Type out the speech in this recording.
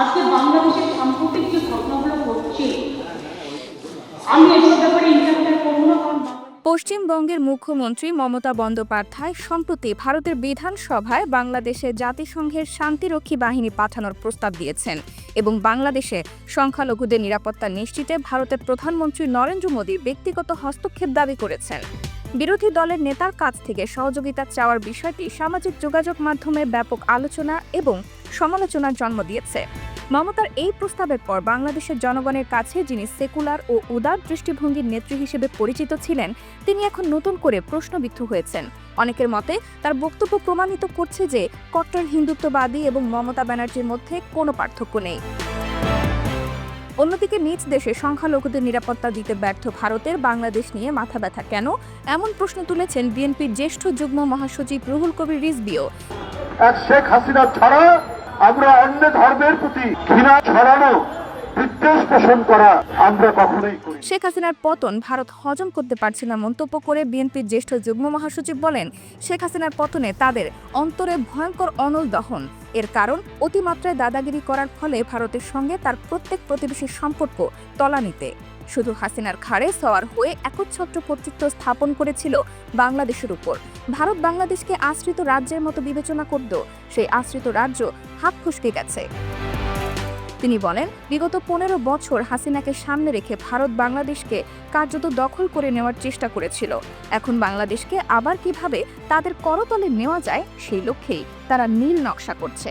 আজকে বাংলাদেশের সাম্প্রতিক যে ঘটনাগুলো ঘটছে, আমি এসব ব্যাপারে ইন্টারফেয়ার করব না পশ্চিমবঙ্গের মুখ্যমন্ত্রী মমতা বন্দ্যোপাধ্যায় সম্প্রতি ভারতের বিধানসভায় বাংলাদেশে জাতিসংঘের শান্তিরক্ষী বাহিনী পাঠানোর প্রস্তাব দিয়েছেন এবং বাংলাদেশে সংখ্যালঘুদের নিরাপত্তা নিশ্চিতে ভারতের প্রধানমন্ত্রী নরেন্দ্র মোদী ব্যক্তিগত হস্তক্ষেপ দাবি করেছেন। বিরোধী দলের নেতার কাছ থেকে সহযোগিতা চাওয়ার বিষয়টি সামাজিক যোগাযোগ মাধ্যমে ব্যাপক আলোচনা এবং সমালোচনার জন্ম দিয়েছে। মমতার এই প্রস্তাবের পর বাংলাদেশের জনগণের কাছে যিনি সেকুলার ও উদার দৃষ্টিভঙ্গির নেত্রী হিসেবে পরিচিত ছিলেন, তিনি এখন নতুন করে প্রশ্নবিদ্ধ হয়েছেন। অনেকের মতে, তার বক্তব্য প্রমাণিত করছে যে কট্টর হিন্দুত্ববাদী এবং মমতা ব্যানার্জির মধ্যে কোনো পার্থক্য নেই। অন্যদিকে নিজ দেশে সংখ্যালঘুদের নিরাপত্তা দিতে ব্যর্থ ভারতের বাংলাদেশ নিয়ে মাথা ব্যথা কেন? এমন প্রশ্ন তুলেছেন বিএনপির জ্যেষ্ঠ যুগ্ম মহাসচিব রুহুল কবির রিজবিও এক শেখ হাসিনা ছাড়া আমরা অন্য ধর্মের প্রতি ঘৃণা ছড়ানো শেখ হাসিনার পতন ভারত হজম করতে পারছে না মন্তব্য করে বিএনপির জ্যেষ্ঠ যুগ্ম মহাসচিব বলেন, শেখ হাসিনার পতনে তাদের অন্তরে ভয়ঙ্কর অনল দহন। এর কারণ, অতিমাত্রায় দাদাগিরি করার ফলে ভারতের সঙ্গে তার প্রত্যেক প্রতিবেশীর সম্পর্ক তলানিতে। শুধু হাসিনার ঘাড়ে সওয়ার হয়ে একচ্ছত্র কর্তৃত্ব স্থাপন করেছিল বাংলাদেশের উপর। ভারত বাংলাদেশকে আশ্রিত রাজ্যের মতো বিবেচনা করত, সেই আশ্রিত রাজ্য হাত ফুসকে গেছে। তিনি বলেন, বিগত পনেরো বছর হাসিনাকে সামনে রেখে ভারত বাংলাদেশকে কার্যত দখল করে নেওয়ার চেষ্টা করেছিল। এখন বাংলাদেশকে আবার কীভাবে তাদের করতলে নেওয়া যায় সেই লক্ষ্যেই তারা নীল নকশা করছে।